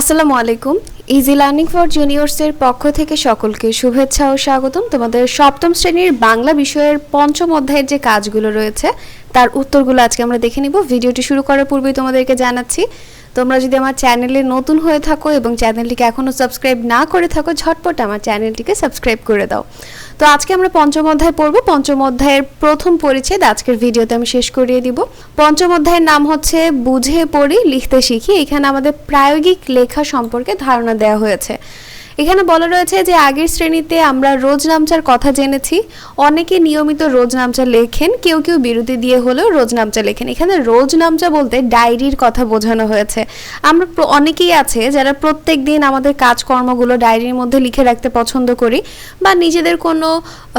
আসসালামু আলাইকুম। Easy learning for জুনিয়র্সের পক্ষ থেকে সকলকে শুভেচ্ছা ও স্বাগতম। তোমাদের সপ্তম শ্রেণির বাংলা বিষয়ের পঞ্চম অধ্যায়ের যে কাজগুলো রয়েছে, তার উত্তরগুলো আজকে আমরা দেখে নিব। ভিডিওটি শুরু করার পূর্বেই তোমাদেরকে জানাচ্ছি, তোমরা যদি আমার চ্যানেলে নতুন হয়ে থাকো এবং চ্যানেলটিকে এখনও সাবস্ক্রাইব না করে থাকো, ঝটপট আমার চ্যানেলটিকে সাবস্ক্রাইব করে দাও। তো আজকে আমরা পঞ্চম অধ্যায় পড়ব। পঞ্চম অধ্যায়ের প্রথম পরিচ্ছেদ আজকের ভিডিওতে আমি শেষ করিয়ে দিব। পঞ্চম অধ্যায়ের নাম হচ্ছে বুঝে পড়ি, লিখতে শিখি। এখানে আমাদের প্রায়োগিক লেখা সম্পর্কে ধারণা দেওয়া হয়েছে। এখানে বলা রয়েছে যে আগের শ্রেণীতে আমরা রোজ নামচার কথা জেনেছি। অনেকে নিয়মিত রোজ নামচা লেখেন, কেউ কেউ বিরতি দিয়ে হলেও রোজ নামচা লেখেন। এখানে রোজ নামচা বলতে ডায়েরির কথা বোঝানো হয়েছে। আমরা অনেকেই আছে যারা প্রত্যেক দিন আমাদের কাজকর্মগুলো ডায়েরির মধ্যে লিখে রাখতে পছন্দ করি বা নিজেদের কোনো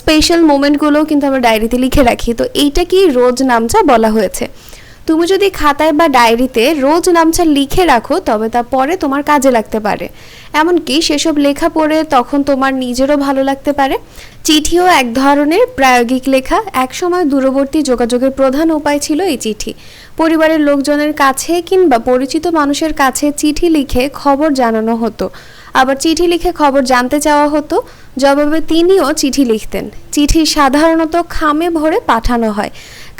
স্পেশাল মোমেন্টগুলোও কিন্তু আমরা ডায়েরিতে লিখে রাখি। তো এইটা কি রোজ নামচা বলা হয়েছে? তুমি যদি খাতায় বা ডায়েরিতে রোজ নামচা লিখে রাখো, তবে তা পরে তোমার কাজে লাগতে পারে। এমনকি সেসব লেখা পড়ে তখন তোমার নিজেরও ভালো লাগতে পারে। চিঠিও এক ধরনের প্রায়োগিক লেখা। একসময় দূরবর্তী যোগাযোগের প্রধান উপায় ছিল এই চিঠি। পরিবারের লোকজনের কাছে কিংবা পরিচিত মানুষের কাছে চিঠি লিখে খবর জানানো হতো। আবার চিঠি লিখে খবর জানতে চাওয়া হতো। জবাবে তিনিও চিঠি লিখতেন। চিঠি সাধারণত খামে ভরে পাঠানো হয়।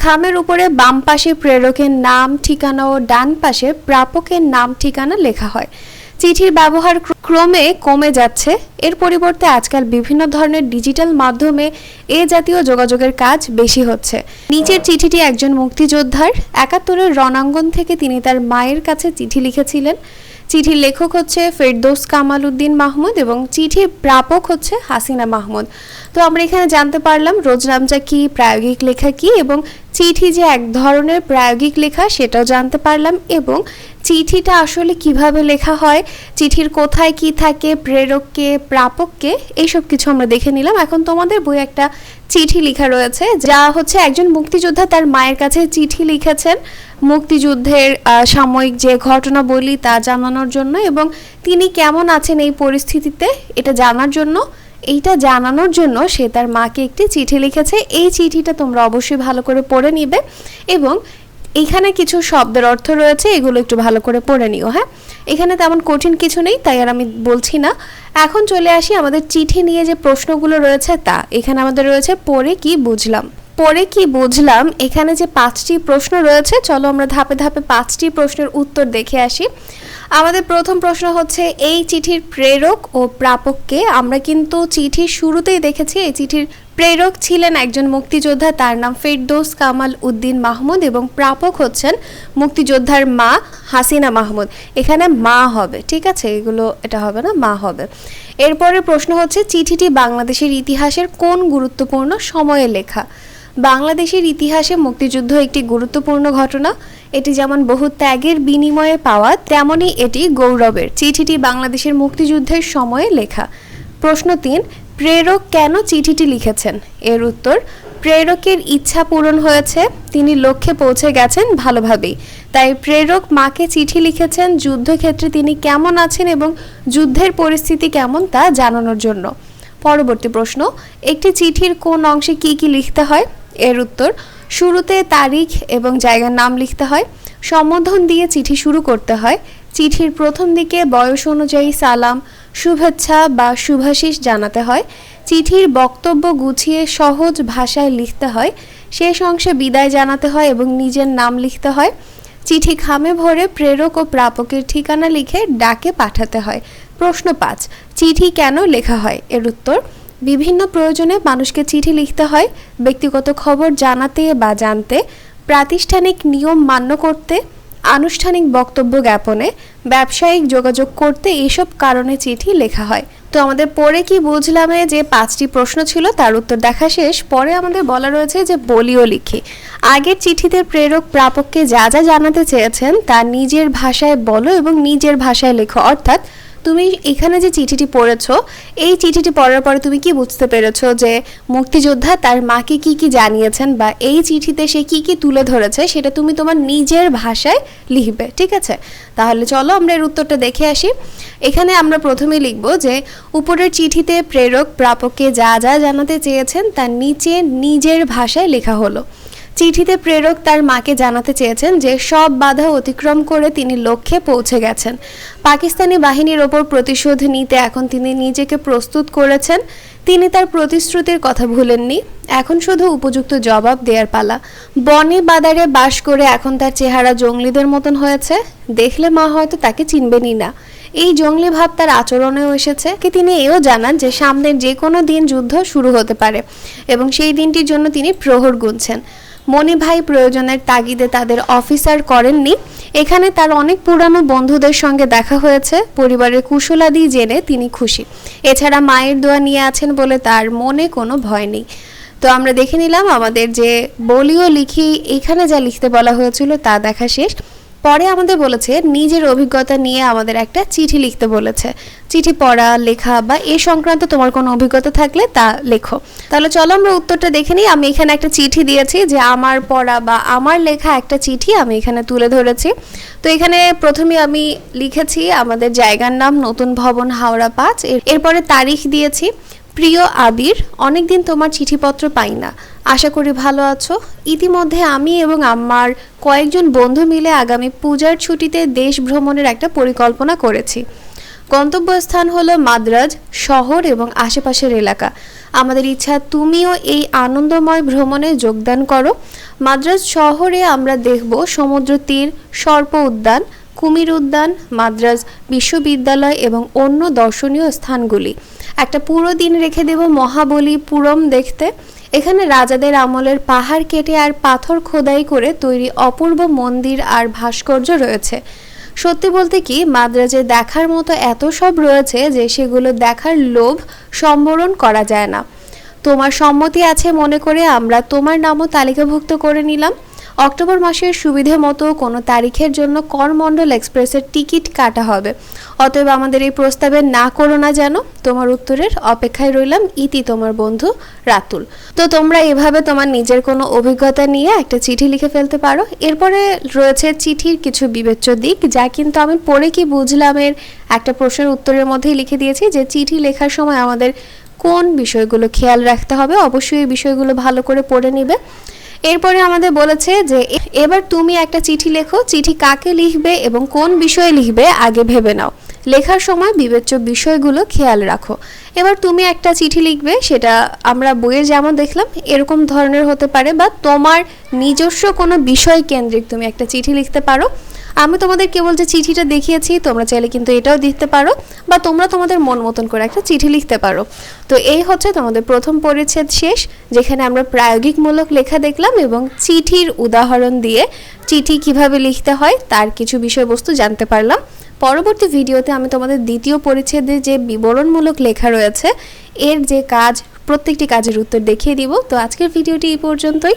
খামের উপরে বাম পাশে প্রেরকের নাম, ঠিকানা ও ডান পাশে প্রাপকের নাম, ঠিকানা লেখা হয়। চিঠির ব্যবহার ক্রমে কমে যাচ্ছে। এর পরিবর্তে আজকাল বিভিন্ন ধরনের ডিজিটাল মাধ্যমে এ জাতীয় যোগাযোগের কাজ বেশি হচ্ছে। নিচের চিঠিটি একজন মুক্তিযোদ্ধার। একাত্তরের রণাঙ্গন থেকে তিনি তার মায়ের কাছে চিঠি লিখেছিলেন। চিঠির লেখক হচ্ছে ফেরদৌস কামাল উদ্দিন মাহমুদ এবং চিঠির প্রাপক হচ্ছে হাসিনা মাহমুদ। তো আমরা এখানে জানতে পারলাম, রোজ রোজনামচা কি, প্রায়োগিক লেখা কি এবং চিঠি যে এক ধরনের প্রায়োগিক লেখা সেটাও জানতে পারলাম এবং চিঠিটা আসলে কীভাবে লেখা হয়, চিঠির কোথায় কি থাকে, প্রেরককে, প্রাপককে, এইসব কিছু আমরা দেখে নিলাম। এখন তোমাদের বই একটা চিঠি লেখা রয়েছে, যা হচ্ছে একজন মুক্তিযোদ্ধা তার মায়ের কাছে চিঠি লিখেছেন। মুক্তিযুদ্ধের সাময়িক যে ঘটনা বলি তা জানানোর জন্য এবং তিনি কেমন আছেন এই পরিস্থিতিতে, এটা জানার জন্য। এইটা জানানোর জন্য সে তার মাকে একটি চিঠি লিখেছে। এই চিঠিটা তোমরা অবশ্যই ভালো করে পড়ে নিবে এবং এখানে কিছু শব্দের অর্থ রয়েছে, এগুলো একটু ভালো করে পড়ে নিও হ্যাঁ? এখানে তেমন কঠিন কিছু নেই, তাই আর আমি বলছি না। এখন চলে আসি আমাদের চিঠি নিয়ে যে প্রশ্নগুলো রয়েছে তা। এখানে আমাদের রয়েছে, পড়ে কি বুঝলাম? পরে কি বুঝলাম? এখানে যে পাঁচটি প্রশ্ন রয়েছে, চলো আমরা ধাপে ধাপে পাঁচটি প্রশ্নের উত্তর দেখে আসি। আমাদের প্রথম প্রশ্ন হচ্ছে, এই চিঠির প্রেরক ও প্রাপককে আমরা কিন্তু চিঠির শুরুতেই দেখেছি, এই চিঠির প্রেরক ছিলেন একজন মুক্তিযোদ্ধা, তার নাম ফেরদৌস কামাল উদ্দিন মাহমুদ এবং প্রাপক হচ্ছেন মুক্তিযোদ্ধার মা হাসিনা মাহমুদ। এখানে মা হবে, ঠিক আছে? এগুলো, এটা হবে না, মা হবে। এরপরে প্রশ্ন হচ্ছে, চিঠিটি বাংলাদেশের ইতিহাসের কোন গুরুত্বপূর্ণ সময়ে লেখা? বাংলাদেশের ইতিহাসে মুক্তিযুদ্ধ একটি গুরুত্বপূর্ণ ঘটনা। এটি যেমন বহু ত্যাগের বিনিময়ে পাওয়া তেমনই এটি গৌরবের, চিঠিটি বাংলাদেশের মুক্তিযুদ্ধের সময়ে লেখা। প্রশ্ন তিন, প্রেরক কেন চিঠিটি লিখেছেন? এর উত্তর, প্রেরকের ইচ্ছা পূরণ হয়েছে, তিনি লক্ষ্যে পৌঁছে গেছেন ভালোভাবেই। তাই প্রেরক মাকে চিঠি লিখেছেন যুদ্ধক্ষেত্রে তিনি কেমন আছেন এবং যুদ্ধের পরিস্থিতি কেমন তা জানানোর জন্য। পরবর্তী প্রশ্ন, একটি চিঠির কোন অংশে কি কি লিখতে হয়? এর উত্তর, শুরুতে তারিখ এবং জায়গার নাম লিখতে হয়, সম্বোধন দিয়ে চিঠি শুরু করতে হয়, চিঠির প্রথম দিকে বয়স অনুযায়ী সালাম, শুভেচ্ছা বা শুভাশিস জানাতে হয়, চিঠির বক্তব্য গুছিয়ে সহজ ভাষায় লিখতে হয়, শেষ অংশে বিদায় জানাতে হয় এবং নিজের নাম লিখতে হয়, চিঠি খামে ভরে প্রেরক ও প্রাপকের ঠিকানা লিখে ডাকে পাঠাতে হয়। প্রশ্ন পাঁচ চিঠি কেন লেখা হয়? এর উত্তর, বিভিন্ন প্রয়োজনে মানুষকে চিঠি লিখতে হয়, ব্যক্তিগত খবর জানাতে বা জানতে, প্রাতিষ্ঠানিক নিয়ম মান্য করতে, আনুষ্ঠানিক বক্তব্য জ্ঞাপনে, ব্যবসায়িক যোগাযোগ করতে এইসব কারণে চিঠি লেখা হয়। তো আমাদের পরে কি বুঝলামে যে পাঁচটি প্রশ্ন ছিল, তার উত্তর দেখা শেষ। পরে আমাদের বলা রয়েছে যে বলিও লিখি। আগের চিঠিতে প্রেরক প্রাপককে যা যা জানাতে চেয়েছেন, তা নিজের ভাষায় বলো এবং নিজের ভাষায় লেখো। অর্থাৎ তুমি এখানে যে চিঠিটি পড়েছ, এই চিঠিটি পড়ার পরে তুমি কি বুঝতে পেরেছ যে মুক্তিযোদ্ধা তার মাকে কি কি জানিয়েছেন বা এই চিঠিতে সে কি কি তুলে ধরেছে, সেটা তুমি তোমার নিজের ভাষায় লিখবে, ঠিক আছে? তাহলে চলো আমরা এর উত্তরটা দেখে আসি। এখানে আমরা প্রথমে লিখব যে, উপরের চিঠিতে প্রেরক প্রাপককে যা যা জানাতে চেয়েছেন তার নিচে নিজের ভাষায় লেখা হলো। চিঠিতে প্রেরক তার মাকে জানাতে চেয়েছেন যে সব বাধা অতিক্রম করে তিনি লক্ষ্যে পৌঁছে গেছেন। পাকিস্তানি বাহিনীর ওপর প্রতিশোধ নিতে এখন তিনি নিজেকে প্রস্তুত করেছেন। তিনি তার প্রতিশ্রুতির কথা ভুলেননি। এখন শুধু উপযুক্ত জবাব দেওয়ার পালা। বনে বাদারে বাস করে এখন তার চেহারা জঙ্গলিদের মতন হয়েছে। দেখলে মা হয়তো তাকে চিনবেনই না। এই জঙ্গলি ভাব তার আচরণেও এসেছে। কি তিনি এও জানান যে সামনের যে কোনো দিন যুদ্ধ শুরু হতে পারে এবং সেই দিনটির জন্য তিনি প্রহর গুনছেন। মনি ভাই প্রয়োজনের তাগিদে তাদের অফিসার করেননি। এখানে তার অনেক পুরানো বন্ধুদের সঙ্গে দেখা হয়েছে। পরিবারের কুশলাদি জেনে তিনি খুশি। এছাড়া মায়ের দোয়া নিয়ে আছেন বলে তার মনে কোনো ভয় নেই। তো আমরা দেখে নিলাম আমাদের যে বলিও লিখি, এখানে যা লিখতে বলা হয়েছিল তা দেখা শেষ। পরে আমাদের বলেছে, নিজের অভিজ্ঞতা নিয়ে আমাদের একটা চিঠি লিখতে বলেছে। চিঠি পড়া, লেখা বা এ সংক্রান্ত তোমার কোনো অভিজ্ঞতা থাকলে তা লেখো। তাহলে চলো আমরা উত্তরটা দেখে নিই। আমি এখানে একটা চিঠি দিয়েছি যে আমার পড়া বা আমার লেখা একটা চিঠি আমি এখানে তুলে ধরেছি। তো এখানে প্রথমে আমি লিখেছি আমাদের জায়গার নাম নতুন ভবন হাওড়া পাঁচ। এরপরে তারিখ দিয়েছি। প্রিয় আবির, অনেকদিন তোমার চিঠিপত্র পাই না। আশা করি ভালো আছো। ইতিমধ্যে আমি এবং আমার কয়েকজন বন্ধু মিলে আগামী পূজার ছুটিতে দেশ ভ্রমণের একটা পরিকল্পনা করেছি। গন্তব্যস্থান হলো মাদ্রাজ, শহর এবং আশেপাশের এলাকা। আমাদের ইচ্ছা, তুমিও এই আনন্দময় ভ্রমণে যোগদান করো। মাদ্রাজ শহরে আমরা দেখব সমুদ্র তীর, সর্প উদ্যান কুমির উদ্যান, মাদ্রাজ, বিশ্ববিদ্যালয় এবং অন্য দর্শনীয় স্থানগুলি। একটা পুরো দিন রেখে দেব মহাবলীপুরম দেখতে। এখানে রাজাদের আমলের পাহাড় কেটে আর পাথর খোদাই করে তৈরি অপূর্ব মন্দির আর ভাস্কর্য রয়েছে। সত্যি বলতে কি, মাদ্রাজে দেখার মতো এত সব রয়েছে যে সেগুলো দেখার লোভ সম্বরণ করা যায় না। তোমার সম্মতি আছে মনে করে আমরা তোমার নামও তালিকাভুক্ত করে নিলাম। অক্টোবর মাসের সুবিধে মতো কোনো তারিখের জন্য করমণ্ডল এক্সপ্রেসের টিকিট কাটা হবে। অতএব আমাদের এই প্রস্তাবে না করো না যেন। তোমার উত্তরের অপেক্ষায় রইলাম ইতি তোমার বন্ধু রাতুল। তো তোমরা এভাবে তোমার নিজের কোনো অভিজ্ঞতা নিয়ে একটা চিঠি লিখে ফেলতে পারো। এরপরে রয়েছে চিঠির কিছু বিবেচ্য দিক, যা কিন্তু আমি পড়ে কি বুঝলাম এর একটা প্রশ্নের উত্তরের মধ্যেই লিখে দিয়েছি যে চিঠি লেখার সময় আমাদের কোন বিষয়গুলো খেয়াল রাখতে হবে? অবশ্যই এই বিষয়গুলো ভালো করে পড়ে নিবে। এরপরে আমাদের বলেছে যে, এবার তুমি একটা চিঠি লেখো। চিঠি কাকে লিখবে এবং কোন বিষয়ে লিখবে আগে ভেবে নাও। লেখার সময় বিবেচ্য বিষয়গুলো খেয়াল রাখো। এবার তুমি একটা চিঠি লিখবে, সেটা আমরা বইয়ে যেমন দেখলাম, এরকম ধরনের হতে পারে বা তোমার নিজস্ব কোনো বিষয় কেন্দ্রিক তুমি একটা চিঠি লিখতে পারো। আমি তোমাদের কেবল যে চিঠিটা দেখিয়েছি, তোমরা চাইলে কিন্তু এটাও দিতে পারো বা তোমরা তোমাদের মন মতন করে একটা চিঠি লিখতে পারো। তো এই হচ্ছে তোমাদের প্রথম পরিচ্ছেদ শেষ, যেখানে আমরা প্রায়োগিকমূলক লেখা দেখলাম এবং চিঠির উদাহরণ দিয়ে চিঠি কীভাবে লিখতে হয়, তার কিছু বিষয়বস্তু জানতে পারলাম। পরবর্তী ভিডিওতে আমি তোমাদের দ্বিতীয় পরিচ্ছেদে যে বিবরণমূলক লেখা রয়েছে, এর যে কাজ, প্রত্যেকটি কাজের উত্তর দেখিয়ে দিব। তো আজকের ভিডিওটি এই পর্যন্তই।